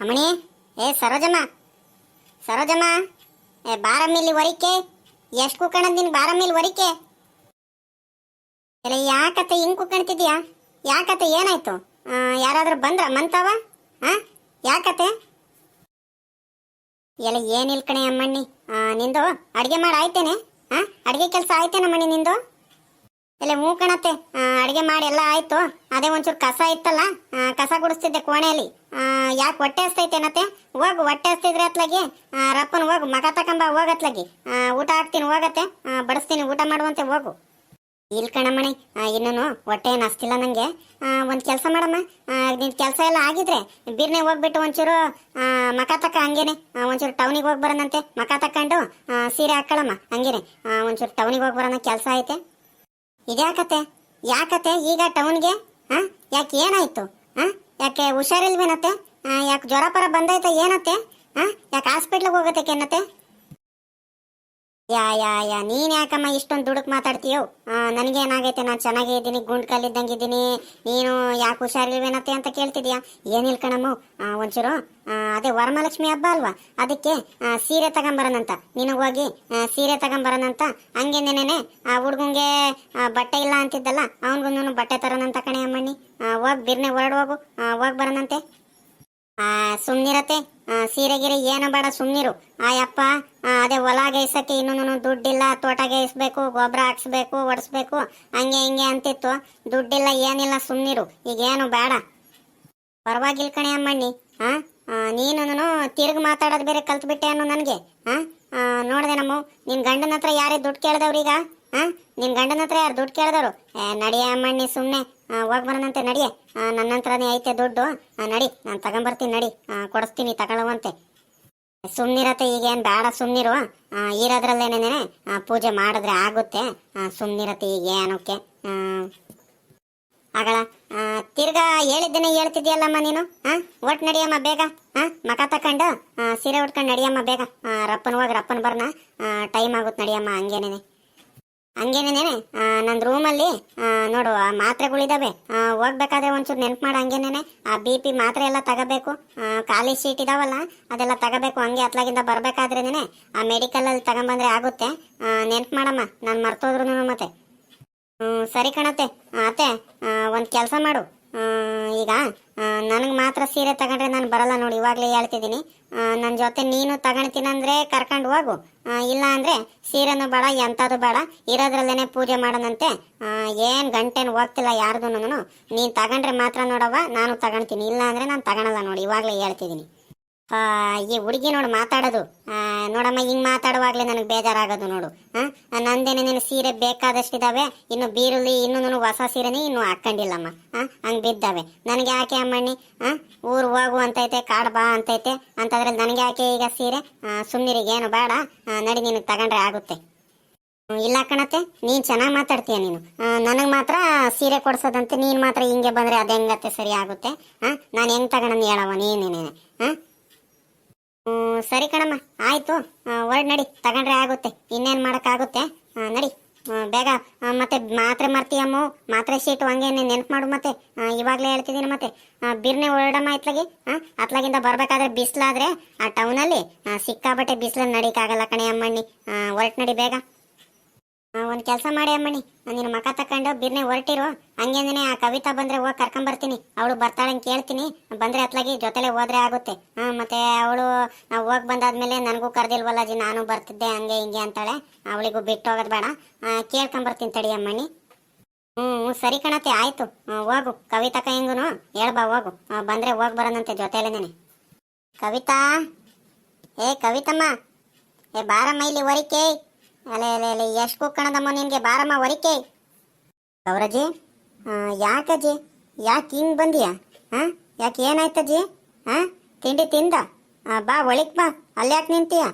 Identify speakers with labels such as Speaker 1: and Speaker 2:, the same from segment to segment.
Speaker 1: ಅಮ್ಮಣಿ, ಏ ಸರೋಜಮ್ಮ ಸರೋಜಮ್ಮ, ಏ ಬಾರ ಮೇಲೆ ವರಿಕೆ ಎಷ್ಟು ಕುಕ್ಕಣದ್ ನಿನ್ ಇಲ್ಲಿ ವರಿಕೆ ಇಲ್ಲ ಯಾಕತ್ತೆ ಹಿಂಗ್ ಕುಕ್ಕಣ್ತಿದ್ಯಾ ಯಾಕತ್ತೆ ಏನಾಯ್ತು? ಯಾರಾದರೂ ಯಾರಾದ್ರೂ ಬಂದ್ರ, ಮಂತಾವ? ಹಾ ಯಾಕತ್ತೆ? ಎಲ್ಲ ಏನಿಲ್ಲ ಕಣೆ ಅಮ್ಮಣ್ಣಿ? ನಿಂದು ಅಡುಗೆ ಮಾಡಿ ಆಯ್ತೇನೆ? ಹಾಂ ಅಡುಗೆ ಕೆಲಸ ಆಯ್ತೇನಮ್ಮಣ್ಣಿ ನಿಂದು? ಇಲ್ಲ ಕಣತ್ತೆ. ಆ, ಅಡ್ಗೆ ಮಾಡಿ ಎಲ್ಲ ಆಯ್ತು. ಅದೇ ಒಂಚೂರು ಕಸ ಇತ್ತಲ್ಲ ಕಸ ಗುಡಿಸ್ತಿದ್ದೆ ಕೋಣೆಯಲ್ಲಿ. ಯಾಕೆ ಹೊಟ್ಟೆ ಹಸ್ತೈತೇನತ್ತೆ ಹೋಗು ಹೊಟ್ಟೆ ಹಸ್ತಿದ್ರೆ ಅತ್ಲಾಗಿ. ರಪ್ಪನ ಹೋಗು ಮಗ ತಕಂಬ ಹೋಗತ್ಲಾಗಿ. ಊಟ ಹಾಕ್ತೀನಿ ಹೋಗತ್ತೆ. ಬಡಿಸ್ತೀನಿ ಊಟ ಮಾಡುವಂತೆ ಹೋಗು. ಇಲ್ಲಿ ಕಣಮ್ಮಣಿ ಇನ್ನೂ ಹೊಟ್ಟೆ ಏನು ಹಸ್ತಿಲ್ಲ ನನಗೆ ಒಂದು ಕೆಲಸ ಮಾಡಮ್ಮ. ನಿನ್ ಕೆಲಸ ಎಲ್ಲ ಆಗಿದ್ರೆ ಬಿರ್ನೆ ಹೋಗ್ಬಿಟ್ಟು ಒಂಚೂರು ಮಕ ತಕ್ಕ ಹಂಗೇನೆ. ಒಂಚೂರು ಟೌನಿಗೆ ಹೋಗಿ ಬರೋಣಂತೆ. ಮಕ ತಕ್ಕೊಂಡು ಸೀರೆ ಹಾಕೊಳ್ಳಮ್ಮ ಹಂಗೇನೆ. ಒಂಚೂರು ಟೌನಿಗೆ ಹೋಗಿ ಬರೋಣ ಕೆಲಸ ಐತೆ. ಇದ್ಯಾಕತೆ? ಯಾಕತೆ ಈಗ ಟೌನ್ಗೆ? ಹಾ? ಯಾಕೆ ಏನಾಯ್ತು? ಹಾ? ಯಾಕೆ ಹುಷಾರಿಲ್ವೇನತ್ತೆ? ಯಾಕೆ ಜ್ವರ ಪರ ಬಂದೈತೆ ಏನತ್ತೆ? ಹಾ? ಯಾಕೆ ಹಾಸ್ಪಿಟ್ಲಿಗೆ ಹೋಗತ್ತೆ ಕೆನ್ನತ್ತೆ ಯಾ ಯಾ ಯಾ, ನೀನ್ ಯಾಕಮ್ಮ ಇಷ್ಟೊಂದು ದುಡುಕ್ ಮಾತಾಡ್ತೀಯೋ? ನನಗೇನಾಗೈತೆ? ನಾನು ಚೆನ್ನಾಗೇ ಇದ್ದೀನಿ, ಗುಂಡ್ ಕಲ್ಲಿದ್ದಂಗಿದ್ದೀನಿ ನೀನು ಯಾಕೆ ಹುಷಾರಿಲ್ವೇನತ್ತೆ ಅಂತ ಕೇಳ್ತಿದ್ಯಾ? ಏನಿಲ್ಲ ಕಣಮ್ಮ? ಒಂಚೂರು ಅದೇ ವರಮಹಾಲಕ್ಷ್ಮಿ ಹಬ್ಬ ಅಲ್ವಾ? ಅದಕ್ಕೆ ಸೀರೆ ತಗೊಂಬರೋಣಂತ. ನಿನಗೆ ಹೋಗಿ ಸೀರೆ ತಗೊಂಬರೋಣಂತ. ಹಂಗೆ ನೆನೆನೆ ಆ ಹುಡ್ಗಂಗೆ ಬಟ್ಟೆ ಇಲ್ಲ ಅಂತಿದ್ದಲ್ಲ, ಅವನಿಗೂ ಬಟ್ಟೆ ತರೋಣಂತ ಕಣೆ ಅಮ್ಮಣ್ಣಿ. ಹೋಗಿ ಬಿರ್ನೆ ಹೊರಡು ಹೋಗು. ಹೋಗಿ ಬರೋಣಂತೆ. ಸುಮ್ನಿರತ್ತೆ. ಆ, ಸೀರೆ ಗಿರೆ ಏನು ಬೇಡ ಸುಮ್ನಿರು. ಆ ಯಪ್ಪ ಅದೇ ಹೊಲ ಗೈಸಕ್ಕೆ ಇನ್ನೂ ದುಡ್ಡಿಲ್ಲ ತೋಟ ಗೈಸ್ಬೇಕು ಗೊಬ್ಬರ ಹಾಕ್ಸ್ಬೇಕು ಒಡಿಸ್ಬೇಕು ಹಂಗೆ ಹಿಂಗೆ ಅಂತಿತ್ತು. ದುಡ್ಡಿಲ್ಲ ಏನಿಲ್ಲ ಸುಮ್ನಿರು. ಈಗೇನು ಬೇಡ. ಪರವಾಗಿಲ್ಲ ಕಣೆ ಅಮ್ಮಣ್ಣಿ. ಹಾ ನೀನು ತಿರ್ಗಿ ಮಾತಾಡೋದು ಬೇರೆ ಕಲ್ತ್ಬಿಟ್ಟೆ ಅನ್ನೋ ನನಗೆ. ಹಾ ನೋಡಿದೆ ನಮ್ಮ ನಿನ್ನ ಗಂಡನ ಹತ್ರ ಯಾರೇ ದುಡ್ಡು ಕೇಳ್ದವ್ರೀಗ? ಹಾ ನಿನ್ನ ಗಂಡನ ಹತ್ರ ಯಾರು ದುಡ್ಡು ಕೇಳ್ದವ್ರು? ಏ ನಡಿಯ ಅಮ್ಮಣ್ಣಿ ಸುಮ್ಮನೆ ಹೋಗಿ ಬರೋಣಂತೆ ನಡಿ. ನನ್ನ ಹತ್ರನೇ ಐತೆ ದುಡ್ಡು. ನಡಿ ನಾನು ತಗೊಂಬರ್ತೀನಿ ನಡಿ. ಕೊಡಿಸ್ತೀನಿ ತಗೊಳ್ಳುವಂತೆ. ಸುಮ್ನಿರತ್ತೆ ಈಗೇನು ಬೇಡ ಸುಮ್ನಿರು. ಆ, ಇರೋದ್ರಲ್ಲೇನೇನೆ ಪೂಜೆ ಮಾಡಿದ್ರೆ ಆಗುತ್ತೆ. ಆ, ಸುಮ್ನಿರತ್ತೆ ಈಗ ಏನಕ್ಕೆ ಆಗಲ್ಲ ಆ, ತಿರ್ಗಾ ಹೇಳಿದ್ದೇನೆ ಹೇಳ್ತಿದ್ಯಲ್ಲಮ್ಮ ನೀನು? ಹಾ ಒಟ್ಟು ನಡಿಯಮ್ಮ ಬೇಗ. ಹಾಂ ಮಕ ತಕೊಂಡು ಸೀರೆ ಉಟ್ಕೊಂಡು ನಡಿಯಮ್ಮ ಬೇಗ. ರಪ್ಪನ ಹೋಗಿ ರಪ್ಪನ ಬರ್ನ. ಟೈಮ್ ಆಗುತ್ತೆ ನಡಿಯಮ್ಮ ಹಂಗೇನೇನೆ ಹಂಗೇನೇನೆ ನನ್ನ ರೂಮಲ್ಲಿ ನೋಡು, ಆ ಮಾತ್ರೆಗಳಿದ್ದಾವೆ ಹೋಗ್ಬೇಕಾದ್ರೆ ಒಂಚೂರು ನೆನ್ಪು ಮಾಡು ಹಂಗೇನೇನೆ. ಆ ಬಿ ಪಿ ಮಾತ್ರೆ ಎಲ್ಲ ತಗೋಬೇಕು. ಖಾಲಿ ಶೀಟ್ ಇದಾವಲ್ಲ, ಅದೆಲ್ಲ ತಗೋಬೇಕು. ಹಂಗೆ ಅತ್ಲಾಗಿಂದ ಬರಬೇಕಾದ್ರೇನೆ ಆ ಮೆಡಿಕಲಲ್ಲಿ ತಗೊಂಬಂದ್ರೆ ಆಗುತ್ತೆ. ನೆನ್ಪು ಮಾಡಮ್ಮ, ನಾನು ಮರ್ತೋದ್ರು ಮತ್ತೆ. ಸರಿ ಕಣತ್ತೆ. ಅತ್ತೆ ಒಂದು ಕೆಲಸ ಮಾಡು. ಈಗ ನನಗೆ ಮಾತ್ರ ಸೀರೆ ತಗೊಂಡ್ರೆ ನಾನು ಬರಲ್ಲ ನೋಡಿ, ಇವಾಗಲೇ ಹೇಳ್ತಿದ್ದೀನಿ. ನನ್ನ ಜೊತೆ ನೀನು ತಗೊಳ್ತೀನಂದ್ರೆ ಕರ್ಕೊಂಡು ಹೋಗು. ಇಲ್ಲ ಅಂದ್ರೆ ಸೀರೆನೂ ಬೇಡ ಎಂಥದ್ದು ಬೇಡ. ಇರೋದ್ರಲ್ಲೇನೆ ಪೂಜೆ ಮಾಡೋಣಂತೆ. ಏನು ಗಂಟೆನು ಹೋಗ್ತಿಲ್ಲ ಯಾರ್ದು ನೀನು ತಗೊಂಡ್ರೆ ಮಾತ್ರ ನೋಡವ್ವ ನಾನು ತಗೊಳ್ತೀನಿ ಇಲ್ಲ ಅಂದ್ರೆ ನಾನು ತಗೊಳಲ್ಲ ನೋಡಿ ಇವಾಗಲೇ ಹೇಳ್ತಿದ್ದೀನಿ. ಆ, ಈ ಹುಡುಗಿ ನೋಡು ಮಾತಾಡೋದು. ನೋಡಮ್ಮ ಹಿಂಗ್ ಮಾತಾಡುವಾಗ್ಲೇ ನನಗೆ ಬೇಜಾರಾಗೋದು ನೋಡು. ಹಾ ನಂದೇನೆ ನಿನ್ನ ಸೀರೆ ಬೇಕಾದಷ್ಟಿದಾವೆ ಇನ್ನು ಬೀರುಲಿ ಇನ್ನು ಹೊಸ ಸೀರೆನೇ ಇನ್ನು ಹಾಕೊಂಡಿಲ್ಲಮ್ಮ ಆ, ಹಂಗ್ ಬಿದ್ದಾವೆ. ನನಗೆ ಯಾಕೆ ಅಮ್ಮಣ್ಣಿ? ಊರು ಹೋಗು ಅಂತೈತೆ ಕಾಡು ಬಾ ಅಂತೈತೆ. ಅಂತದ್ರಲ್ಲಿ ನನಗೆ ಯಾಕೆ ಈಗ ಸೀರೆ? ಸುಮ್ಮನಿರಿಗೆ ಏನು ಬೇಡ. ನಡಿ ನಿನಗೆ ತಗೊಂಡ್ರೆ ಆಗುತ್ತೆ. ಇಲ್ಲ ಕಣತ್ತೆ ನೀನ್ ಚೆನ್ನಾಗಿ ಮಾತಾಡ್ತೀಯ ನೀನು. ನನಗೆ ಮಾತ್ರ ಸೀರೆ ಕೊಡ್ಸೋದಂತೆ ನೀನ್ ಮಾತ್ರ ಹಿಂಗೆ ಬಂದ್ರೆ ಅದ ಹೆಂಗತ್ತೆ ಸರಿ ಆಗುತ್ತೆ. ನಾನು ಹೆಂಗ್ ತಗೊಂಡು ಹೇಳವ ನೀನೇನೆ? ಹಾ ಸರಿ ಕಣಮ್ಮ ಆಯ್ತು. ಹೊರಡ್ ನಡಿ ತಗೊಂಡ್ರೆ ಆಗುತ್ತೆ ಇನ್ನೇನ್ ಮಾಡಕ್ಕಾಗುತ್ತೆ? ಆ, ನಡಿ. ಬೇಗ ಮತ್ತೆ ಮಾತ್ರೆ ಮರ್ತೀಯಮ್ಮ ಮಾತ್ರೆ ಶೀಟು ಹಂಗೆ ನೆನಪು ಮಾಡು ಮತ್ತೆ. ಇವಾಗ್ಲೇ ಹೇಳ್ತಿದ್ದೀನಿ ಮತ್ತೆ. ಬಿರ್ನೆ ಹೊರಡಮ್ಮ ಇತ್ಲಾಗಿ ಅತ್ಲಾಗಿಂದ ಬರ್ಬೇಕಾದ್ರೆ ಬಿಸ್ಲಾದ್ರೆ ಆ ಟೌನಲ್ಲಿ ಸಿಕ್ಕಾಬಟ್ಟೆ ಬಿಸಿಲಲ್ಲಿ ನಡೀಕಾಗಲ್ಲ ಕಣೆ ಅಮ್ಮಣ್ಣಿ. ಹೊರಟ್ ನಡಿ ಬೇಗ. ಒಂದು ಕೆಲಸ ಮಾಡಿ ಅಮ್ಮಣಿ. ನಿನ್ನ ಮಕ ತಕೊಂಡು ಬಿರ್ನೆ ಹೊರಟಿರು. ಹಂಗೇನೆ ಆ ಕವಿತಾ ಬಂದ್ರೆ ಹೋಗಿ ಕರ್ಕೊಂಬರ್ತೀನಿ ಅವಳು ಬರ್ತಾಳೆ ಅಂತ ಕೇಳ್ತೀನಿ. ಬಂದ್ರೆ ಅತ್ಲಾಗಿ ಜೊತೆಲೆ ಹೋದ್ರೆ ಆಗುತ್ತೆ. ಹಾ ಮತ್ತೆ ಅವಳು ಹೋಗಿ ಬಂದಾದ್ಮೇಲೆ ನನಗೂ ಕರ್ದಿಲ್ವಲ್ಲ ಜಿ ನಾನು ಬರ್ತಿದ್ದೆ ಹಂಗೆ ಹಿಂಗೆ ಅಂತಾಳೆ. ಅವಳಿಗೂ ಬಿಟ್ಟು ಹೋಗೋದು ಬೇಡ. ಕೇಳ್ಕೊಂಬರ್ತೀನಿ ತಡಿ ಅಮ್ಮಣಿ. ಹ್ಞೂ ಸರಿ ಕಣತೆ ಆಯ್ತು. ಹೋಗು. ಕವಿತಾ ಹೆಂಗೂ ಹೇಳ್ಬಾ ಹೋಗು. ಬಂದರೆ ಹೋಗಿ ಬರೋಣಂತೆ ಜೊತೆಲೇನೆ ಕವಿತಾ? ಏ ಕವಿತಮ್ಮ. ಏ ಬಾರಮ್ಮ, ಇಲ್ಲಿ ವರಿಕೆ ಅಲೆ ಅಲೆ ಅಲೆ, ಎಷ್ಟು ಕುಕ್ಕಣದಮ್ಮ ನಿನ್ಗೆ? ಬಾರಮ್ಮ ವರಿಕೆ ಗೌರಜಿ ಯಾಕಜ್ಜಿ ಯಾಕೆ ಹಿಂಗ್ ಬಂದಿಯಾ? ಹಾ ಯಾಕೆ ಏನಾಯ್ತಜ್ಜಿ ಹಾ ತಿಂಡಿ ತಿಂದ? ಬಾ ಒಳಿಕ್ ಬಾ. ಅಲ್ಲಿ ಯಾಕೆ ನಿಂತೀಯ?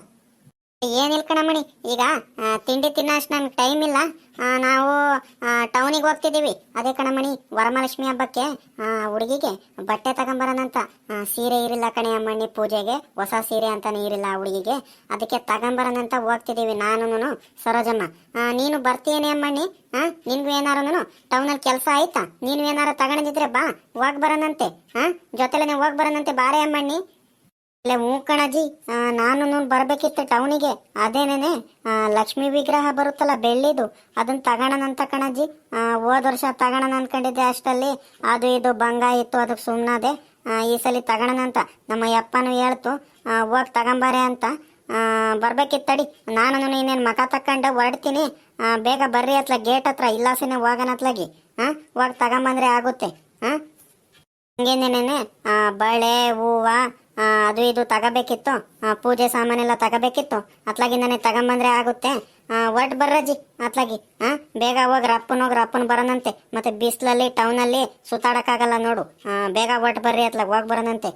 Speaker 1: ಏನಿಲ್ಲ ಕಣಮಣಿ ಈಗ ತಿಂಡಿ ತಿನ್ನೋಷ್ಟು ನನ್ಗೆ ಟೈಮ್ ಇಲ್ಲ. ನಾವು ಟೌನಿಗೆ ಹೋಗ್ತಿದ್ದೀವಿ ಅದೇ ಕಣಮಣಿ, ವರಮಹಾಲಕ್ಷ್ಮಿ ಹಬ್ಬಕ್ಕೆ ಹುಡುಗಿಗೆ ಬಟ್ಟೆ ತಗೊಂಬರೋಣಂತ. ಸೀರೆ ಇರಿಲ್ಲ ಕಣೆ ಅಮ್ಮಣ್ಣಿ ಪೂಜೆಗೆ. ಹೊಸ ಸೀರೆ ಅಂತಾನೆ ಇರಿಲ್ಲ ಹುಡುಗಿಗೆ. ಅದಕ್ಕೆ ತಗೊಂಬರೋಣಂತ ಹೋಗ್ತಿದ್ದೀವಿ ನಾನು ಸರೋಜಮ್ಮ. ನೀನು ಬರ್ತೀಯೇನೆ ಅಮ್ಮಣ್ಣಿ? ಹಾ ನಿನ್ಗೂ ಏನಾರು ಟೌನಲ್ಲಿ ಕೆಲಸ ಆಯ್ತಾ? ನೀನು ಏನಾರು ತಗೊಂಡಿದ್ರೆ ಬಾ ಹೋಗಿ ಬರೋಣಂತೆ ಹಾ ಜೊತೆಲೇನೆ ಹೋಗಿ ಬರೋಣಂತೆ ಬಾರೆ ಅಮ್ಮಣ್ಣಿ. ಇಲ್ಲ ಹ್ಞೂ ಕಣಜ್ಜಿ ನಾನು ಬರಬೇಕಿತ್ತು ಟೌನಿಗೆ. ಅದೇನೇನೆ ಲಕ್ಷ್ಮಿ ವಿಗ್ರಹ ಬರುತ್ತಲ್ಲ ಬೆಳ್ಳಿದು ಅದನ್ನ ತಗೋಣನಂತ ಕಣಜ್ಜಿ ಹೋದ ವರ್ಷ ತಗೋಣ ಅನ್ಕೊಂಡಿದ್ದೆ ಅಷ್ಟಲ್ಲಿ. ಅದು ಇದು ಭಂಗ ಇತ್ತು ಅದಕ್ಕೆ ಸುಮ್ಮನಾದೆ ಈ ಸಲ ತಗೋಣನಂತ. ನಮ್ಮ ಯಪ್ಪನು ಹೇಳ್ತು ಹೋಗಿ ತಗೊಂಬಾರೆ ಅಂತ. ಬರ್ಬೇಕಿತ್ತಡಿ. ನಾನು ಇನ್ನೇನು ಮಖ ತಕ್ಕಂಡು ಹೊರಡ್ತೀನಿ. ಬೇಗ ಬರ್ರಿ ಅತ್ಲ, ಗೇಟ್ ಹತ್ರ, ಇಲ್ಲಾಸನೆ ಹೋಗೋಣತ್ಲಾಗಿ ಹಾಂ ಹೋಗಿ ತಗೊಂಬಂದ್ರೆ ಆಗುತ್ತೆ. ಹಾಂ ಹಂಗೇನೇನೆ ಬಳೆ, ಹೂವ ಅದು ಇದು ತಗೋಬೇಕಿತ್ತು. ಪೂಜೆ ಸಾಮಾನೆಲ್ಲ ತಗೋಬೇಕಿತ್ತು. ಅತ್ಲಾಗಿ ನನಗೆ ತಗೊಂಬಂದ್ರೆ ಆಗುತ್ತೆ. ಒಟ್ಟು ಬರ್ರಜ್ಜಿ ಅತ್ಲಾಗಿ. ಹಾ ಬೇಗ ಹೋಗಿ ರಪ್ಪನ ಹೋಗಿ ರಪ್ಪನ ಬರೋಣಂತೆ. ಮತ್ತೆ ಬಿಸಿಲಲ್ಲಿ ಟೌನಲ್ಲಿ ಸುತ್ತಾಡಕ್ಕಾಗಲ್ಲ ನೋಡು. ಬೇಗ ಒಟ್ಟು ಬರ್ರಿ ಅತ್ಲಾಗ ಹೋಗಿ ಬರೋಣಂತೆ.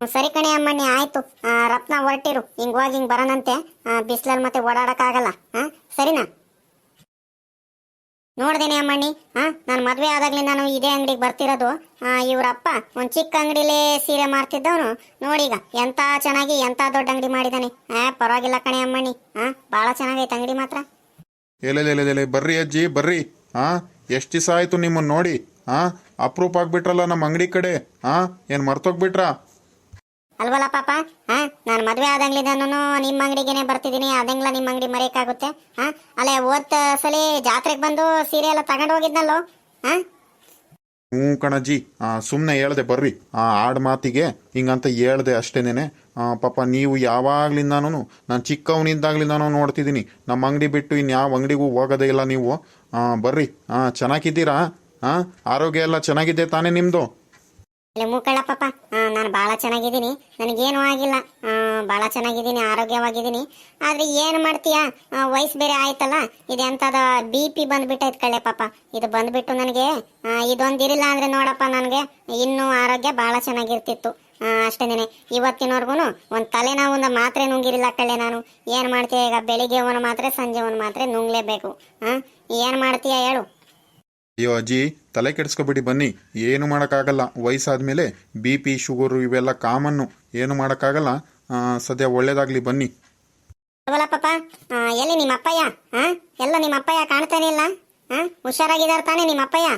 Speaker 1: ಸರಿ ಕಣೆ ಅಮ್ಮನಿ ಆಯ್ತು. ಆ, ರತ್ನ ಹೊರಟಿರು. ಹಿಂಗ್ ಹೋಗಿ ಹಿಂಗ್ ಬರೋಣಂತೆ. ಬಿಸಿಲಲ್ಲಿ ಮತ್ತೆ ಓಡಾಡಕ್ಕಾಗಲ್ಲ. ಹಾ ಸರಿನಾ? ನೋಡ್ದೇನೆ ಅಮ್ಮಣ್ಣಿ. ಹಾ ನಾನು ಮದುವೆ ಆದಾಗ್ಲಿ ನಾನು ಇದೇ ಅಂಗಡಿಗೆ ಬರ್ತಿರೋದು. ಇವ್ರಪ್ಪ ಒಂದ್ ಚಿಕ್ಕ ಅಂಗಡಿಲಿ ಸೀರೆ ಮಾರ್ತಿದ್ದವನು. ನೋಡೀಗ, ಎಂತ ಚೆನ್ನಾಗಿ ಎಂತ ದೊಡ್ಡ ಅಂಗಡಿ ಮಾಡಿದಾನೆ. ಆ, ಪರವಾಗಿಲ್ಲ ಕಣೆ ಅಮ್ಮಣ್ಣಿ. ಹಾ ಬಹಳ ಚೆನ್ನಾಗೈತೆ ಅಂಗಡಿ ಮಾತ್ರ.
Speaker 2: ಬರ್ರಿ ಅಜ್ಜಿ, ಬರ್ರಿ. ಹಾ ಎಷ್ಟು ದಿವಸ ಆಯ್ತು ನಿಮ್ಮನ್ನು ನೋಡಿ. ಹಾ ಅಪ್ರೂಪ್ ಆಗ್ಬಿಟ್ರಲ್ಲ ನಮ್ಮ ಅಂಗಡಿ ಕಡೆ. ಹಾ ಏನ್ ಮರ್ತೋಗ್ಬಿಟ್ರಾ?
Speaker 1: ಅಲ್ವಲ್ಲ ಪಾಪ? ಹಾ? ನಾನು ಮದುವೆ ಆದಂಗ್ಲಿ ನಾನು ನಿಮ್ಮ ಅಂಗಡಿಗೆನೆ ಬರ್ತಿದ್ದೀನಿ. ಅದಂಗ್ಲ ನಿಮ್ಮ ಅಂಗಡಿ ಮರೆಯಕ್ಕಾಗುತ್ತೆ. ಹಾ? ಅಲ್ಲೇ ಓದ್ ಸಲಿ ಜಾತ್ರೆಗೆ ಬಂದು ಸೀರೆ ಎಲ್ಲ ತಗೊಂಡು ಹೋಗಿದ್ನಲ್ಲೋ? ಹಾ?
Speaker 2: ಹ್ಞೂ ಕಣಜ್ಜಿ. ಸುಮ್ಮನೆ ಹೇಳ್ದೆ ಬರ್ರಿ. ಆ ಆಡ್ ಮಾತಿಗೆ ಹಿಂಗಂತ ಹೇಳ್ದೆ ಅಷ್ಟೇನೆ ಪಾಪ ನೀವು ಯಾವಾಗ್ಲಿಂದಾನು ನಾನು ಚಿಕ್ಕವನಿದ್ದಾಗ್ಲಿಂದಾನು ನೋಡ್ತಿದ್ದೀನಿ. ನಮ್ಮ ಅಂಗಡಿ ಬಿಟ್ಟು ಇನ್ಯಾವ ಅಂಗಡಿಗೂ ಹೋಗೋದೇ ಇಲ್ಲ ನೀವು. ಬರ್ರಿ. ಚೆನ್ನಾಗಿದ್ದೀರಾ? ಹಾ ಆರೋಗ್ಯ ಎಲ್ಲ ಚೆನ್ನಾಗಿದೆ ತಾನೇ
Speaker 1: ಮೂಕಳ್ಳ ಪಾಪ. ನಾನು ಭಾಳ ಚೆನ್ನಾಗಿದ್ದೀನಿ. ನನಗೇನು ಆಗಿಲ್ಲ. ಭಾಳ ಚೆನ್ನಾಗಿದ್ದೀನಿ, ಆರೋಗ್ಯವಾಗಿದ್ದೀನಿ. ಆದ್ರೆ ಏನು ಮಾಡ್ತೀಯಾ? ವಯಸ್ಸು ಬೇರೆ ಆಯ್ತಲ್ಲ? ಇದೆಂಥದ ಬಿ ಪಿ ಬಂದುಬಿಟ್ಟೈತೆ ಕಳೆ ಪಾಪ. ಇದು ಬಂದ್ಬಿಟ್ಟು ನನಗೆ ಇದೊಂದಿರಲಿಲ್ಲ ಅಂದ್ರೆ ನೋಡಪ್ಪ ನನಗೆ, ಇನ್ನೂ ಆರೋಗ್ಯ ಭಾಳ ಚೆನ್ನಾಗಿರ್ತಿತ್ತು. ಅಷ್ಟೇನೆ ಇವತ್ತಿನವರೆಗೂ ಒಂದು ತಲೆನೋವು ಒಂದು ಮಾತ್ರೆ ನುಂಗಿರಿಲ್ಲ ಕಳ್ಳೆ ನಾನು. ಏನು ಮಾಡ್ತೀಯ ಈಗ? ಬೆಳಿಗ್ಗೆ ಒಂದು ಮಾತ್ರೆ, ಸಂಜೆ ಒಂದು ಮಾತ್ರೆ ನುಂಗ್ಲೇಬೇಕು. ಹಾಂ ಏನು ಮಾಡ್ತೀಯ ಹೇಳು.
Speaker 2: ಅಯ್ಯೋ ಅಜ್ಜಿ, ತಲೆ ಕೆಡಿಸ್ಕೊಬಿಡಿ ಬನ್ನಿ. ಏನು ಮಾಡೋಕ್ಕಾಗಲ್ಲ. ವಯಸ್ಸಾದ್ಮೇಲೆ ಬಿ ಪಿ, ಶುಗರು ಇವೆಲ್ಲ ಕಾಮನ್ನು. ಏನು ಮಾಡೋಕ್ಕಾಗಲ್ಲ. ಸದ್ಯ ಒಳ್ಳೇದಾಗಲಿ ಬನ್ನಿ.
Speaker 1: ಅವಲ ಪಾಪ ಎಲ್ಲಿ ನಿಮ್ಮ ಅಪ್ಪಯ್ಯ? ಎಲ್ಲ ನಿಮ್ಮ ಅಪ್ಪಯ್ಯ ಕಾಣ್ತಾನೆ ಇಲ್ಲ. ತಾನೆ ನಿಮ್ಮ ಅಪ್ಪಯ್ಯ?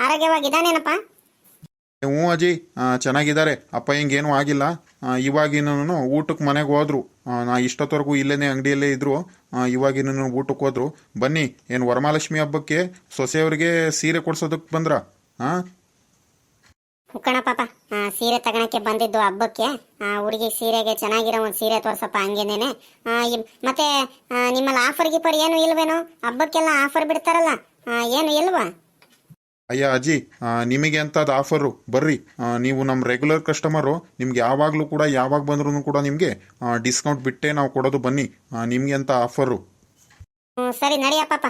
Speaker 1: ಆರೋಗ್ಯವಾಗಿದ್ದಾನೇನಪ್ಪ?
Speaker 2: ಹ್ಞೂ ಅಜ್ಜಿ ಚೆನ್ನಾಗಿದ್ದಾರೆ. ಅಪ್ಪ ಹಿಂಗೇನು ಆಗಿಲ್ಲ. ಇವಾಗಿನೂ ಊಟಕ್ಕೆ ಮನೆಗೆ ಹೋದ್ರು. ನಾ ಇಷ್ಟೊತ್ತವರೆಗೂ ಇಲ್ಲೇನೆ ಅಂಗಡಿಯಲ್ಲೇ ಇದ್ರು. ಇವಾಗಿನ ಊಟಕ್ಕೆ ಹೋದ್ರು. ಬನ್ನಿ, ಏನು ವರಮಹಾಲಕ್ಷ್ಮಿ ಹಬ್ಬಕ್ಕೆ ಸೊಸೆಯವ್ರಿಗೆ ಸೀರೆ ಕೊಡ್ಸೋದಕ್ಕೆ ಬಂದ್ರ? ಹಾಂ
Speaker 1: ಹುಕ್ಕಣ ಪಾಪ ಸೀರೆ ತಗೊಳಕ್ಕೆ ಬಂದಿದ್ದು ಹಬ್ಬಕ್ಕೆ. ಹುಡುಗಿ ಸೀರೆಗೆ ಚೆನ್ನಾಗಿರೋ ಒಂದು ಸೀರೆ ತೋರ್ಸಪ್ಪ ಹಂಗೇನೇನೆ. ಮತ್ತೆ ನಿಮ್ಮಲ್ಲಿ ಆಫರ್ ಗಿಫರ್ ಏನು ಇಲ್ವೇನೋ? ಹಬ್ಬಕ್ಕೆಲ್ಲ ಆಫರ್ ಬಿಡ್ತಾರಲ್ಲ. ಏನು ಇಲ್ವಾ?
Speaker 2: ಅಯ್ಯ ಅಜ್ಜಿ ನಿಮಗೆ ಅಂತದ ಆಫರು ಬರ್ರಿ. ನೀವು ನಮ್ಮ ರೆಗ್ಯುಲರ್ ಕಸ್ಟಮರು ನಿಮ್ಗೆ ಯಾವಾಗಲೂ ಕೂಡ ಯಾವಾಗ ಬಂದ್ರೂ ಕೂಡ ನಿಮಗೆ ಡಿಸ್ಕೌಂಟ್ ಬಿಟ್ಟೇ ನಾವು ಕೊಡೋದು ಬನ್ನಿ. ನಿಮಗೆ ಅಂತ ಆಫರು
Speaker 1: ಸರಿ ನಡಿಯ ಪಾಪ.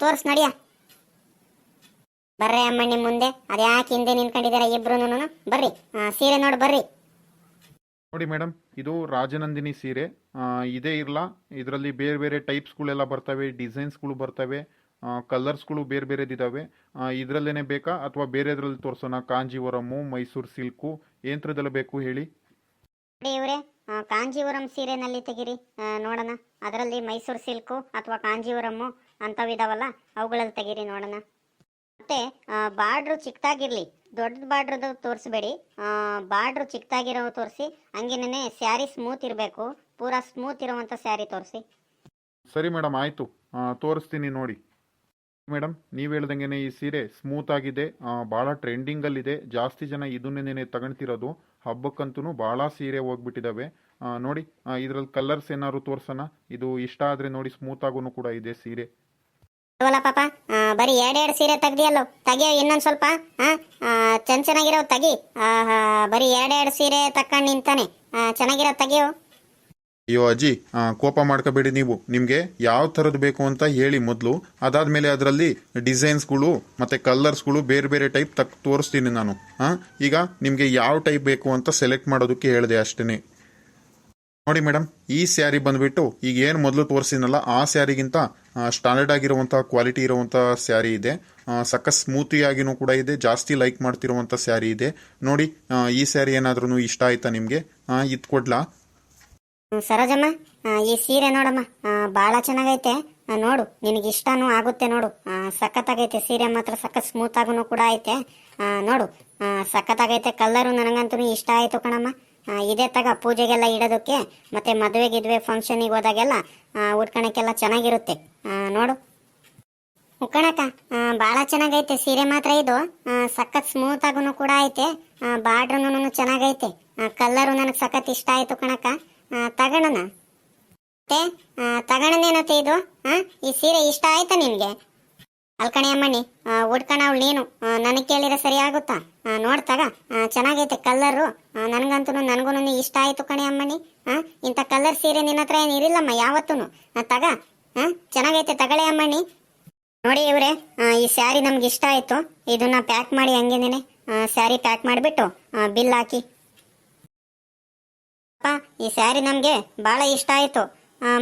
Speaker 1: ತೋರ್ಸ್ ನಡಿಯ. ಬರ್ರಿ ಅಮ್ಮಣ್ಣಿ ಮುಂದೆ. ಅದ್ಯಾಕೆ ಹಿಂದೆ ನಿಂತ್ಕೊಂಡಿದ್ದೀರ ಇಬ್ರು ಬರ್ರಿ. ಸೀರೆ ನೋಡಿ ಬರ್ರಿ.
Speaker 2: ನೋಡಿ ಮೇಡಮ್ ಇದು ರಾಜನಂದಿನಿ ಸೀರೆ. ಇದೇ ಇರಲ್ಲ ಇದರಲ್ಲಿ ಬೇರೆ ಬೇರೆ ಟೈಪ್ಸ್ಗಳೆಲ್ಲ ಬರ್ತವೆ ಡಿಸೈನ್ಸ್ಗಳು ಬರ್ತವೆ. ಕಲರ್ಸ್ಗಳು ಬೇರೆ ಬೇರೆದಿದ್ದಾವೆ ಇದರಲ್ಲೇ ಬೇಕಾ? ಅಥವಾ ಬೇರೆದ್ರಲ್ಲಿ ತೋರಿಸೋಣ? ಕಾಂಜೀವರಮು ಮೈಸೂರು ಸಿಲ್ಕು ಏಂತ್ರದಲ್ಲಿ ಬೇಕು ಹೇಳಿ?
Speaker 1: ಇವರೇ ಕಾಂಜೀವರಂ ಸೀರೆನಲ್ಲಿ ತೆಗಿರಿ. ನೋಡೋಣ. ಅದರಲ್ಲಿ ಮೈಸೂರು ಸಿಲ್ಕು ಅಥವಾ ಕಾಂಜೀವರಮ್ಮು ಅಂಥವಿದಾವಲ್ಲ ಅವುಗಳಲ್ಲಿ ತೆಗಿರಿ ನೋಡೋಣ. ಮತ್ತೆ ಬಾರ್ಡ್ರು ಚಿಕ್ಕದಾಗಿರಲಿ. ದೊಡ್ಡ ಬಾರ್ಡ್ರದ್ದು ತೋರಿಸ್ಬೇಡಿ. ಬಾರ್ಡ್ರು ಚಿಕ್ಕದಾಗಿರೋ ತೋರಿಸಿ ಹಂಗೇನೆ ಸ್ಯಾರಿ ಸ್ಮೂತ್ ಇರಬೇಕು. ಪೂರಾ ಸ್ಮೂತ್ ಇರುವಂಥ ಸ್ಯಾರಿ ತೋರಿಸಿ.
Speaker 2: ಸರಿ ಮೇಡಮ್ ಆಯಿತು. ತೋರಿಸ್ತೀನಿ ನೋಡಿ. ಮೇಡಮ್ ನೀವು ಹೇಳ್ದಂಗೆ ಈ ಸೀರೆ ಸ್ಮೂತ್ ಆಗಿದೆ ಭಾಳ ಟ್ರೆಂಡಿಂಗಲ್ಲಿದೆ ಜಾಸ್ತಿ ಜನ ಇದನ್ನೇ ತಗೊಳ್ತಿರೋದು. ಹಬ್ಬಕ್ಕಂತೂ ಬಹಳ ಸೀರೆ ಹೋಗ್ಬಿಟ್ಟಿದ್ದಾವೆ ನೋಡಿ ಇದರಲ್ಲಿ ಕಲರ್ಸ್ ಏನಾದ್ರು ತೋರ್ಸೋಣ. ಇದು ಇಷ್ಟ ಆದ್ರೆ ನೋಡಿ ಸ್ಮೂತ್ ಆಗೂ ಕೂಡ ಇದೆ ಸೀರೆ.
Speaker 1: ಅಲ್ಲ ಪಾಪ ಬರೀ ಎರಡೆರಡು ಸೀರೆ ತೆಗ್ದಿಯಲ್ಲೋ? ತೆಗಿಯೋ ಇನ್ನೊಂದು ಸ್ವಲ್ಪ ಚೆನ್ನಾಗಿರೋ ತಗಿ. ಆಹಾ, ಬರೀ ಎರಡೆರಡು ಸೀರೆ ತಕೊಂಡು ನಿಂತಾನೆ. ಚೆನ್ನಾಗಿರೋ ತೆಗಿಯೋ.
Speaker 2: ಅಯ್ಯೋ ಅಜ್ಜಿ ಕೋಪ ಮಾಡ್ಕೋಬೇಡಿ ನೀವು. ನಿಮಗೆ ಯಾವ ಥರದ್ದು ಬೇಕು ಅಂತ ಹೇಳಿ ಮೊದಲು. ಅದಾದಮೇಲೆ ಅದರಲ್ಲಿ ಡಿಸೈನ್ಸ್ಗಳು ಮತ್ತು ಕಲರ್ಸ್ಗಳು ಬೇರೆ ಬೇರೆ ಟೈಪ್ ತಕ್ ತೋರಿಸ್ತೀನಿ ನಾನು. ಹಾಂ ಈಗ ನಿಮಗೆ ಯಾವ ಟೈಪ್ ಬೇಕು ಅಂತ ಸೆಲೆಕ್ಟ್ ಮಾಡೋದಕ್ಕೆ ಹೇಳಿದೆ ಅಷ್ಟೇ ನೋಡಿ ಮೇಡಮ್ ಈ ಸ್ಯಾರಿ ಬಂದ್ಬಿಟ್ಟು ಈಗ ಏನು ಮೊದಲು ತೋರಿಸಿನಲ್ಲ ಆ ಸ್ಯಾರಿಗಿಂತ ಸ್ಟ್ಯಾಂಡರ್ಡ್ ಆಗಿರುವಂಥ ಕ್ವಾಲಿಟಿ ಇರುವಂಥ ಸ್ಯಾರಿ ಇದೆ. ಸಕ್ಕ ಸ್ಮೂತಿ ಆಗಿನೂ ಕೂಡ ಇದೆ, ಜಾಸ್ತಿ ಲೈಕ್ ಮಾಡ್ತಿರುವಂಥ ಸ್ಯಾರಿ ಇದೆ. ನೋಡಿ ಈ ಸ್ಯಾರಿ ಏನಾದ್ರೂ ಇಷ್ಟ ಆಯ್ತಾ ನಿಮಗೆ? ಇದು ಕೊಡ್ಲಾ?
Speaker 1: ಸರೋಜಮ್ಮ ಈ ಸೀರೆ ನೋಡಮ್ಮ ಭಾಳ ಚೆನ್ನಾಗೈತೆ. ನೋಡು, ನಿನಗೆ ಇಷ್ಟನೂ ಆಗುತ್ತೆ ನೋಡು. ಸಖತ್ ಸಖತ್ತಾಗೈತೆ, ಸೀರೆ ಮಾತ್ರ ಸಖತ್ ಸ್ಮೂತ್ ಆಗೂ ಕೂಡ ಐತೆ. ನೋಡು ಸಖತ್ತಾಗೈತೆ ಕಲ್ಲರು ನನಗಂತೂ ಇಷ್ಟ ಆಯಿತು ಕಣಮ್ಮ. ಇದೇ ತಗ, ಪೂಜೆಗೆಲ್ಲ ಇಡೋದಕ್ಕೆ, ಮತ್ತೆ ಮದುವೆಗಿದ್ವೆ ಫಂಕ್ಷನಿಗೆ ಹೋದಾಗೆಲ್ಲ ಉಟ್ಕೊಳಕ್ಕೆಲ್ಲ ಚೆನ್ನಾಗಿರುತ್ತೆ. ನೋಡು. ಉಕ್ಕಣಕ್ಕ ಭಾಳ ಚೆನ್ನಾಗೈತೆ, ಸೀರೆ ಮಾತ್ರ ಇದು. ಸಖತ್ ಸ್ಮೂತ್ ಆಗೂ ಕೂಡ ಐತೆ. ಬಾರ್ಡ್ರೂ ಚೆನ್ನಾಗೈತೆ. ಕಲ್ಲರು ನನಗೆ ಸಖತ್ ಇಷ್ಟ ಆಯಿತು ಕಣಕ್ಕ. ತಗೋಣ ಮತ್ತೆ ತಗೋಣನೇನತ್ತೆ ಇದು? ಈ ಸೀರೆ ಇಷ್ಟ ಆಯ್ತಾ ನಿನಗೆ? ಅಲ್ಕಣೆ ಅಮ್ಮಣ್ಣಿ ಉಡ್ಕಣ ಅವಳು ನೀನು. ನನಗೆ ಕೇಳಿದ್ರೆ ಸರಿ ಆಗುತ್ತಾ? ಆ, ನೋಡ್ ತಗ. ಆ, ಚೆನ್ನಾಗೈತೆ ಕಲ್ಲರು. ನನಗಂತೂ ನನಗೂ ಇಷ್ಟ ಆಯಿತು ಕಣೆ ಅಮ್ಮಣ್ಣಿ. ಇಂಥ ಕಲ್ಲರ್ ಸೀರೆ ನಿನ್ನ ಹತ್ರ ಏನು ಇರಿಲ್ಲಮ್ಮ ಯಾವತ್ತೂ ತಗ. ಚೆನ್ನಾಗೈತೆ ತಗಳೆ ಅಮ್ಮಣ್ಣಿ. ನೋಡಿ ಇವ್ರೆ ಈ ಸ್ಯಾರಿ ನಮ್ಗೆ ಇಷ್ಟ ಆಯಿತು. ಇದನ್ನ ಪ್ಯಾಕ್ ಮಾಡಿ ಹಂಗೇನೇನೆ? ಸ್ಯಾರಿ ಪ್ಯಾಕ್ ಮಾಡಿಬಿಟ್ಟು ಬಿಲ್ ಹಾಕಿ. ಅಪ್ಪ ಈ ಸ್ಯಾರಿ ನಮಗೆ ಬಹಳ ಇಷ್ಟ ಆಯ್ತು.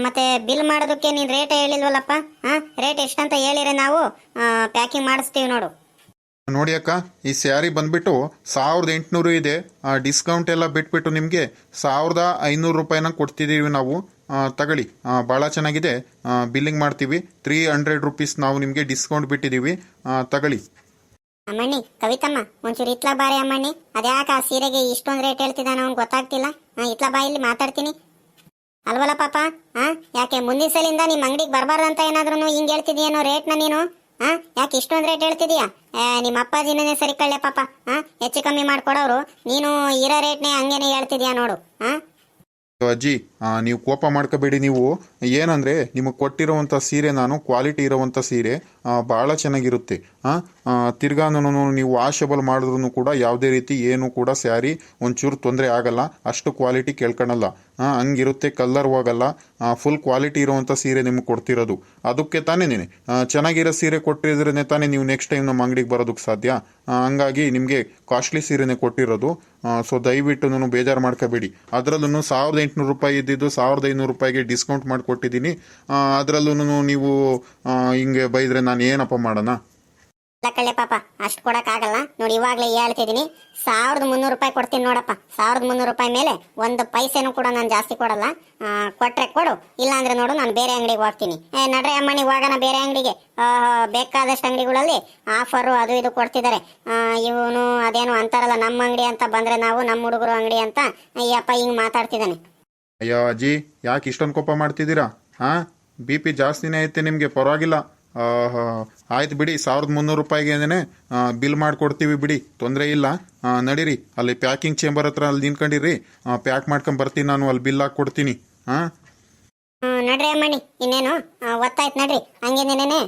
Speaker 1: ಮತ್ತೆ ಬಿಲ್ ಮಾಡೋದಕ್ಕೆ ನೀನ್ ರೇಟ್ ಹೇಳಿಲ್ವಲ್ಲಪ್ಪ? ಹಾಂ ರೇಟ್ ಎಷ್ಟಂತ ಹೇಳಿರೆ ನಾವು ಪ್ಯಾಕಿಂಗ್ ಮಾಡಿಸ್ತೀವಿ ನೋಡು.
Speaker 2: ನೋಡಿ ಅಕ್ಕ ಈ ಸ್ಯಾರಿ ಬಂದ್ಬಿಟ್ಟು ಸಾವಿರದ ಎಂಟುನೂರು ಇದೆ. ಆ ಡಿಸ್ಕೌಂಟ್ ಎಲ್ಲ ಬಿಟ್ಬಿಟ್ಟು ನಿಮಗೆ ಸಾವಿರದ ಐನೂರು ರೂಪಾಯಿನ ಕೊಡ್ತಿದ್ದೀವಿ ನಾವು. ಆ, ತಗೊಳ್ಳಿ. ಭಾಳ ಚೆನ್ನಾಗಿದೆ. ಬಿಲ್ಲಿಂಗ್ ಮಾಡ್ತೀವಿ. ತ್ರೀ ಹಂಡ್ರೆಡ್ ರುಪೀಸ್ ನಾವು ನಿಮಗೆ ಡಿಸ್ಕೌಂಟ್ ಬಿಟ್ಟಿದ್ದೀವಿ ಆ, ತಗೊಳ್ಳಿ.
Speaker 1: ಅಮ್ಮಣ್ಣಿ, ಕವಿತಮ್ಮ, ಒಂಚೂರು ಇತ್ಲಾ ಬಾರಿ ಅಮ್ಮಣ್ಣಿ. ಅದ್ಯಾಕೆ ಆ ಸೀರೆಗೆ ಇಷ್ಟೊಂದು ರೇಟ್ ಹೇಳ್ತಿದ್ದಾನ ಅವ್ನು ಗೊತ್ತಾಗ್ತಿಲ್ಲ. ಹಾಂ ಇತ್ಲಾ ಬಾ ಇಲ್ಲಿ ಮಾತಾಡ್ತೀನಿ. ಅಲ್ವಲ್ಲ ಪಾಪ? ಹಾಂ, ಯಾಕೆ ಮುಂದಿನ ಸಲಿಂದ ನಿಮ್ಮ ಅಂಗಡಿಗೆ ಬರಬಾರ್ದಂತ ಏನಾದ್ರೂ ಹಿಂಗೆ ಹೇಳ್ತಿದ್ಯೇನೋ ರೇಟ್ನ ನೀನು? ಹಾಂ, ಯಾಕೆ ಇಷ್ಟೊಂದು ರೇಟ್ ಹೇಳ್ತಿದೀಯಾ? ನಿಮ್ಮ ಅಪ್ಪಾಜಿನೇ ಸರಿ ಕಳ್ಳೆ ಪಾಪ. ಹಾಂ, ಹೆಚ್ಚು ಕಮ್ಮಿ ಮಾಡ್ಕೊಡೋರು. ನೀನು ಇರೋ ರೇಟ್ನೇ ಹಂಗೇನೆ ಹೇಳ್ತಿದ್ಯಾ ನೋಡು. ಹಾಂ?
Speaker 2: ಅಜ್ಜಿ ನೀವು ಕೋಪ ಮಾಡ್ಕೋಬೇಡಿ ನೀವು. ಏನಂದ್ರೆ, ನಿಮಗೆ ಕೊಟ್ಟಿರುವಂಥ ಸೀರೆ ನಾನು ಕ್ವಾಲಿಟಿ ಇರುವಂಥ ಸೀರೆ ಭಾಳ ಚೆನ್ನಾಗಿರುತ್ತೆ. ತಿರ್ಗಾನು ನೀವು ವಾಷಬಲ್ ಮಾಡಿದ್ರು ಕೂಡ ಯಾವುದೇ ರೀತಿ ಏನು ಕೂಡ ಸ್ಯಾರಿ ಒಂಚೂರು ತೊಂದರೆ ಆಗಲ್ಲ, ಅಷ್ಟು ಕ್ವಾಲಿಟಿ ಕೇಳ್ಕೊಳಲ್ಲ ಹಂಗಿರುತ್ತೆ ಕಲ್ಲರ್ ಹೋಗಲ್ಲ ಫುಲ್ ಕ್ವಾಲಿಟಿ ಇರುವಂಥ ಸೀರೆ ನಿಮಗೆ ಕೊಡ್ತಿರೋದು. ಅದಕ್ಕೆ ತಾನೇ ನೀನೆ ಚೆನ್ನಾಗಿರೋ ಸೀರೆ ಕೊಟ್ಟಿದ್ರೇ ತಾನೇ ನೀವು ನೆಕ್ಸ್ಟ್ ಟೈಮ್ ನಮ್ಮ ಅಂಗಡಿಗೆ ಬರೋದಕ್ಕೆ ಸಾಧ್ಯ. ಹಂಗಾಗಿ ನಿಮಗೆ ಕಾಸ್ಟ್ಲಿ ಸೀರೆನೇ ಕೊಟ್ಟಿರೋದು. ಸೊ ದಯವಿಟ್ಟು ನಾನು ಬೇಜಾರು ಮಾಡ್ಕೋಬೇಡಿ. ಅದರಲ್ಲೂ ಸಾವಿರದ ಎಂಟುನೂರು ರೂಪಾಯಿ ಇದ್ದಿದ್ದು ಸಾವಿರದ ಐನೂರು ರೂಪಾಯಿಗೆ ಡಿಸ್ಕೌಂಟ್ ಮಾಡಿಕೊಟ್ಟಿದ್ದೀನಿ. ಅದರಲ್ಲೂ ನೀವು ಹಿಂಗೆ ಬೈದರೆ ನಾನು ಏನಪ್ಪ ಮಾಡೋಣ?
Speaker 1: ಕಳ್ಳೆ ಪಾಪ, ಅಷ್ಟು ಕೊಡಕ್ಕಾಗಲ್ಲ. ನೋಡಿ, ಇವಾಗ್ಲೇ ಹೇಳ್ತಿದೀನಿ ಸಾವಿರದ ಮುನ್ನೂರು ರೂಪಾಯಿ ಕೊಡ್ತೀನಿ ನೋಡಪ್ಪ. ಸಾವಿರದ ಮುನ್ನೂರು ರೂಪಾಯಿ ಮೇಲೆ ಒಂದು ಪೈಸೆನೂ ಕೂಡ ನಾನು ಜಾಸ್ತಿ ಕೊಡಲ್ಲ. ಕೊಟ್ರೆ ಕೊಡು ಇಲ್ಲ ಅಂದ್ರೆ ನೋಡು, ನಾನು ಬೇರೆ ಅಂಗಡಿಗೆ ಹೋಗ್ತೀನಿ. ಏ, ನಡ್ರೆ ಅಮ್ಮನಿ ಹೋಗೋಣ ಬೇರೆ ಅಂಗಡಿಗೆ. ಬೇಕಾದಷ್ಟು ಅಂಗಡಿಗಳಲ್ಲಿ ಆಫರು ಅದು ಇದು ಕೊಡ್ತಿದ್ದಾರೆ. ಇವನು ಅದೇನು ಅಂತಾರಲ್ಲ, ನಮ್ಮ ಅಂಗಡಿ ಅಂತ ಬಂದ್ರೆ ನಾವು ನಮ್ಮ ಹುಡುಗರು ಅಂಗಡಿ ಅಂತ. ಅಪ್ಪ ಹಿಂಗೆ ಮಾತಾಡ್ತಿದ್ದಾನೆ.
Speaker 2: ಅಯ್ಯೋ ಅಜ್ಜಿ, ಯಾಕೆ ಇಷ್ಟೊಂದು ಕೋಪ ಮಾಡ್ತಿದ್ದೀರಾ? ಹಾಂ ಬಿ ಪಿ ಜಾಸ್ತಿನೇ ಐತೆ ನಿಮಗೆ, ಪರವಾಗಿಲ್ಲ. ಆಯ್ತು ಬಿಡಿ ಸಾವಿರದ ಮುನ್ನೂರು ರೂಪಾಯಿಗೆ ಬಿಲ್ ಮಾಡಿಕೊಡ್ತೀವಿ ಬಿಡಿ ತೊಂದರೆ ಇಲ್ಲ. ನಡೀರಿ ಅಲ್ಲಿ ಪ್ಯಾಕಿಂಗ್ ಚೇಂಬರ್ ಹತ್ರ ಅಲ್ಲಿ ನಿಂತ್ಕೊಂಡಿರಿ. ಪ್ಯಾಕ್ ಮಾಡ್ಕೊಂಡು ಬರ್ತೀನಿ ನಾನು ಅಲ್ಲಿ ಬಿಲ್ ಹಾಕ್ಕೊಡ್ತೀನಿ ಹಾಂ
Speaker 1: ಹ್ಮ್, ನಡ್ರಿ ಅಮ್ಮಣಿ ಇನ್ನೇನು? ಒತ್ತಾಯ್ತು ನಡ್ರಿ. ಹಂಗೇನೇನೆ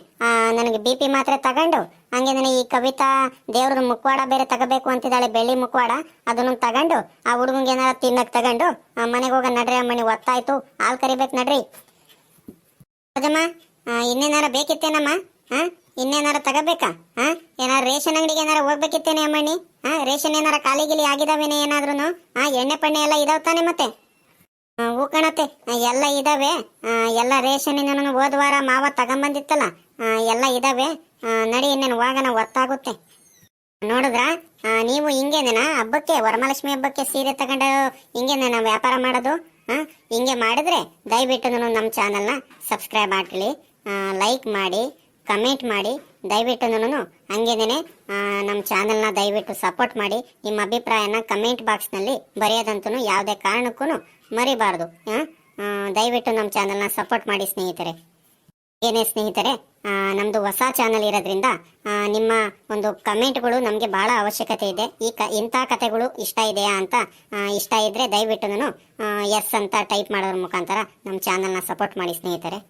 Speaker 1: ನನಗೆ ಬಿ ಪಿ ಮಾತ್ರೆ ತಗೊಂಡು ಹಂಗೇನೇ ಈ ಕವಿತಾ ದೇವ್ರ ಮುಖವಾಡ ಬೇರೆ ತಗೋಬೇಕು ಅಂತಿದ್ದಾಳೆ ಬೆಳ್ಳಿ ಮುಖವಾಡ ಅದನ್ನು ತಗೊಂಡು ಆ ಹುಡುಗಂಗೆ ಏನಾರ ತಿನ್ನಕ್ ತಗೊಂಡು ಮನೆಗೆ ಹೋಗ ನಡ್ರಿ ಅಮ್ಮಣಿ ಒತ್ತಾಯ್ತು. ಹಾಲು ಕರಿಬೇಕು ನಡ್ರಿ. ಇನ್ನೇನಾರ ಬೇಕಿತ್ತೇನಮ್ಮ? ಹಾ ಇನ್ನೇನಾರ ತಗೋಬೇಕಾ? ಹಾ ಏನಾರ ರೇಷನ್ ಅಂಗಡಿಗೆ ಏನಾರ ಹೋಗ್ಬೇಕಿತ್ತೇನೆ ಅಮ್ಮಣ್ಣಿ? ಹಾ ರೇಷನ್ ಏನಾರ ಖಾಲಿ ಗಿಲಿ ಆಗಿದಾವೇನೆ ಏನಾದ್ರೂ ಹಾ ಎಣ್ಣೆ ಪಣ್ಣೆ ಎಲ್ಲ ಇದಾವ್ ತಾನೆ ಮತ್ತೆ? ಹೂಕಣತೆ ಎಲ್ಲ ಇದಾವೆ. ಎಲ್ಲ ರೇಷನ್ ಹೋದ ವಾರ ಮಾವ ತಗೊಂಬಂದಿತ್ತಲ್ಲ? ಎಲ್ಲ ಇದಾವೆ. ನಡಿ ಇನ್ನೇನು ಹೋಗೋಣ ಒತ್ತಾಗುತ್ತೆ. ನೋಡಿದ್ರ? ನೀವು ಹಿಂಗೇನೇನಾ? ಹಬ್ಬಕ್ಕೆ, ವರಮಹಾಲಕ್ಷ್ಮಿ ಹಬ್ಬಕ್ಕೆ ಸೀರೆ ತಗೊಂಡು ಹಿಂಗೇನೇನ ವ್ಯಾಪಾರ ಮಾಡೋದು? ಹಾ ಹಿಂಗೆ ಮಾಡಿದ್ರೆ ದಯವಿಟ್ಟು ನಮ್ಮ ಚಾನಲ್ನ ಸಬ್ಸ್ಕ್ರೈಬ್ ಮಾಡ್ಕೊಳ್ಳಿ. ಲೈಕ್ ಮಾಡಿ ಕಮೆಂಟ್ ಮಾಡಿ, ದಯವಿಟ್ಟು ಹಂಗೇನೆ ನಮ್ಮ ಚಾನಲ್ನ ದಯವಿಟ್ಟು ಸಪೋರ್ಟ್ ಮಾಡಿ, ನಿಮ್ಮ ಅಭಿಪ್ರಾಯನ ಕಮೆಂಟ್ ಬಾಕ್ಸ್ನಲ್ಲಿ ಬರೆಯೋದಂತೂ ಯಾವುದೇ ಕಾರಣಕ್ಕೂ ಮರಿಬಾರ್ದು ದಯವಿಟ್ಟು ನಮ್ಮ ಚಾನಲ್ನ ಸಪೋರ್ಟ್ ಮಾಡಿ ಸ್ನೇಹಿತರೆ. ಏನೇ ಸ್ನೇಹಿತರೆ ನಮ್ಮದು ಹೊಸ ಚಾನಲ್ ಇರೋದ್ರಿಂದ ನಿಮ್ಮ ಒಂದು ಕಮೆಂಟ್ಗಳು ನಮಗೆ ಭಾಳ ಅವಶ್ಯಕತೆ ಇದೆ. ಈ ಕ, ಇಂಥ ಕಥೆಗಳು ಇಷ್ಟ ಇದೆಯಾ ಅಂತ ಇಷ್ಟ ಇದ್ದರೆ ದಯವಿಟ್ಟು ಎಸ್ ಅಂತ ಟೈಪ್ ಮಾಡೋದ್ರ ಮುಖಾಂತರ ನಮ್ಮ ಚಾನಲ್ನ ಸಪೋರ್ಟ್ ಮಾಡಿ ಸ್ನೇಹಿತರೆ.